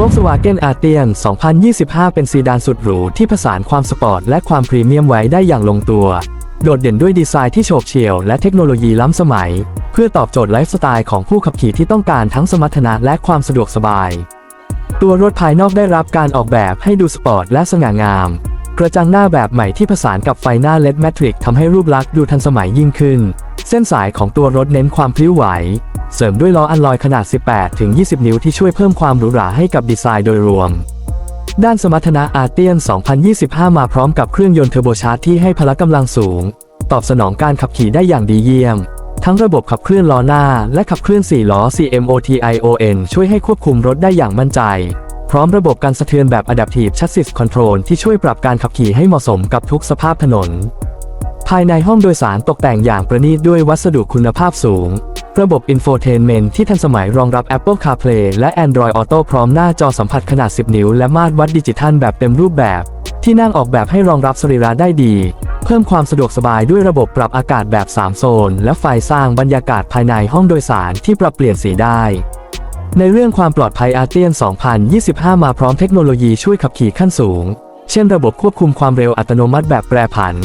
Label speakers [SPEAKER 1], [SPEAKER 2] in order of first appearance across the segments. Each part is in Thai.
[SPEAKER 1] Volkswagen Arteon 2025 เป็นซีดานสุดหรูที่ผสานความสปอร์ตและความพรีเมียมไว้ได้อย่างลงตัว โดดเด่นด้วยดีไซน์ที่โฉบเฉี่ยวและเทคโนโลยีล้ำสมัย เพื่อตอบโจทย์ไลฟ์สไตล์ของผู้ขับขี่ที่ต้องการทั้งสมรรถนะและความสะดวกสบาย ตัวรถภายนอกได้รับการออกแบบให้ดูสปอร์ตและสง่างาม กระจังหน้าแบบใหม่ที่ผสานกับไฟหน้า LED Matrix ทำให้รูปลักษณ์ดูทันสมัยยิ่งขึ้น เส้นสายของตัวรถเน้นความพลิ้วไหว เสริมด้วยล้ออัลลอยขนาด 18-20 นิ้วที่ช่วยเพิ่มความหรูหราให้กับดีไซน์โดยรวม ด้านสมรรถนะ Arteon 2025 มาพร้อมกับเครื่องยนต์เทอร์โบชาร์จที่ให้พละกำลังสูง ตอบสนองการขับขี่ได้อย่างดีเยี่ยม ทั้งระบบขับเคลื่อนล้อหน้า และขับเคลื่อน4ล้อ CMOTION ช่วยให้ควบคุมรถได้อย่างมั่นใจ พร้อมระบบการสะเทือนแบบ Adaptive Chassis Control ที่ช่วยปรับการขับขี่ให้เหมาะสมกับทุกสภาพถนน ภายในห้องโดยสารตกแต่งอย่างประณีตด้วยวัสดุคุณภาพสูง ระบบ Infotainment ที่ทันสมัยรองรับ Apple CarPlay และ Android Auto พร้อมหน้าจอสัมผัสขนาด 10 นิ้ว และมาตรวัดดิจิทัลแบบเต็มรูปแบบ ที่นั่งออกแบบให้รองรับสรีระได้ดี เพิ่มความสะดวกสบายด้วยระบบปรับอากาศแบบ 3 โซน และไฟสร้างบรรยากาศภายในห้องโดยสารที่ปรับเปลี่ยนสีได้ในเรื่องความปลอดภัย Arteon 2025 มาพร้อมเทคโนโลยีช่วยขับขี่ขั้นสูง เช่นระบบควบคุมความเร็วอัตโนมัติแบบแปรผัน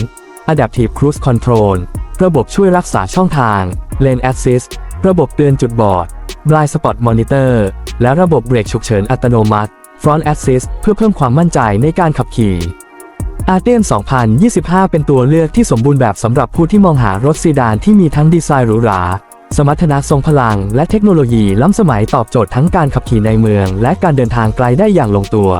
[SPEAKER 1] Adaptive Cruise Control ระบบช่วยรักษาช่องทาง Lane Assist ระบบเตือนจุดบอด Blind Spot Monitor และระบบเบรกฉุกเฉินอัตโนมัติ Front Assist เพื่อเพิ่มความมั่นใจในการขับขี่ Arteon 2025 เป็นตัวเลือกที่สมบูรณ์แบบสำหรับผู้ที่มองหารถซีดานที่มีทั้งดีไซน์หรูหรา สมรรถนะทรงพลัง และเทคโนโลยีล้ำสมัยตอบโจทย์ทั้งการขับขี่ในเมือง และการเดินทางไกลได้อย่างลงตัว